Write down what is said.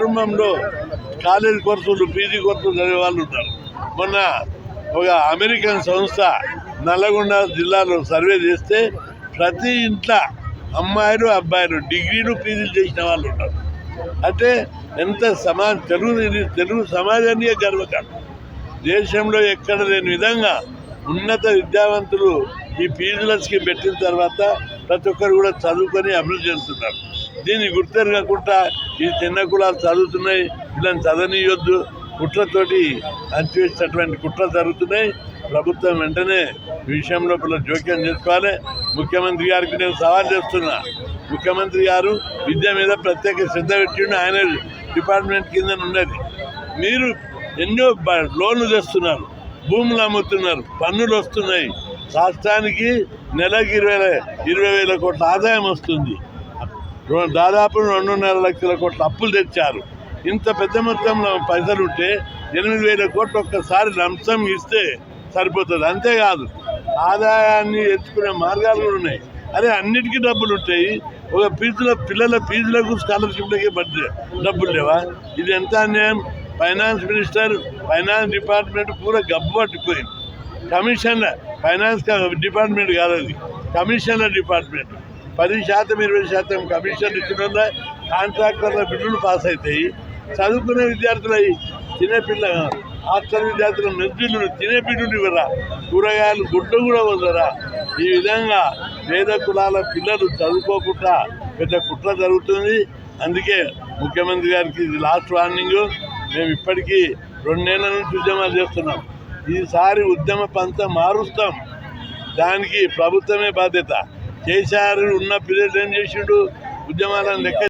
కుటుంబంలో కాలేజీ కోర్సులు పీజీ కోర్సులు చదివే వాళ్ళు ఉంటారు. మొన్న ఒక అమెరికన్ సంస్థ నల్లగొండ జిల్లాలో సర్వే చేస్తే ప్రతి ఇంట్లో అమ్మాయిలు అబ్బాయిలు డిగ్రీలు పీజీలు చేసిన వాళ్ళు ఉంటారు. అంటే ఎంత సమాజ తెలుగు తెలుగు సమాజాన్ని గర్వకారణం? దేశంలో ఎక్కడ లేని విధంగా ఉన్నత విద్యావంతులు ఈ పీజీల స్కీమ్ పెట్టిన తర్వాత ప్రతి ఒక్కరు కూడా చదువుకొని అభివృద్ధి చెందుతున్నారు. దీన్ని గుర్తెరగకుండా ఈ చిన్న కులాలు చదువుతున్నాయి వీళ్ళని చదవనీయొద్దు. కుట్రతోటి అంచివేసినటువంటి కుట్ర జరుగుతున్నాయి. ప్రభుత్వం వెంటనే విషయంలో పిల్లలు జోక్యం చేసుకోవాలి. ముఖ్యమంత్రి గారికి నేను సవాల్ చేస్తున్నా. ముఖ్యమంత్రి గారు విద్య మీద ప్రత్యేక శ్రద్ధ పెట్టిండు. ఆయన డిపార్ట్మెంట్ కింద ఉన్నది. మీరు ఎన్నో బ- లోన్లు తెస్తున్నారు. భూములు అమ్ముతున్నారు. పన్నులు వస్తున్నాయి. రాష్ట్రానికి నెలకి ఇరవై ఇరవై వేల కోట్ల ఆదాయం వస్తుంది. దాదాపు రెండున్నర లక్షల కోట్ల అప్పులు తెచ్చారు. ఇంత పెద్ద మొత్తంలో పైసలు ఉంటే ఎనిమిది వేల కోట్లు ఒక్కసారి లంసం ఇస్తే సరిపోతుంది. అంతేకాదు ఆదాయాన్ని ఎంచుకునే మార్గాలు కూడా ఉన్నాయి. అదే అన్నిటికీ డబ్బులు ఉంటాయి. ఒక ఫీజుల పిల్లల ఫీజులకు స్కాలర్షిప్లకి బడ్జెట్ డబ్బులు లేవా? ఇది ఎంత అన్యాయం? ఫైనాన్స్ మినిస్టర్ ఫైనాన్స్ డిపార్ట్మెంట్ పూర గబ్బు పట్టిపోయింది. కమిషన్ ఫైనాన్స్ డిపార్ట్మెంట్ కాదు అది. కమిషన్ల డిపార్ట్మెంట్. పది శాతం ఇరవై శాతం కమిషన్ ఇచ్చిన కాంట్రాక్టర్ల బిల్లులు పాస్ అవుతాయి. చదువుకునే విద్యార్థులు అవి తినేపిల్ల హాస్టల్ విద్యార్థులు మెద్దులు తినే బిల్లులు ఇవ్వరా? కూరగాయలు గుడ్డ కూడా వదలరా ఈ విధంగా పేద కులాల పిల్లలు చదువుకోకుండా పెద్ద కుట్ర జరుగుతుంది. అందుకే ముఖ్యమంత్రి గారికి ఇది లాస్ట్ వార్నింగ్ మేము ఇప్పటికీ రెండేళ్ళ నుంచి ఉద్యమాలు చేస్తున్నాం. ఈసారి ఉద్యమ పంత మారుస్తాం. దానికి ప్రభుత్వమే బాధ్యత. కేసీఆర్ ఉన్న పీరియడ్ ఏం చేసిండు? ఉద్యమాలను లెక్క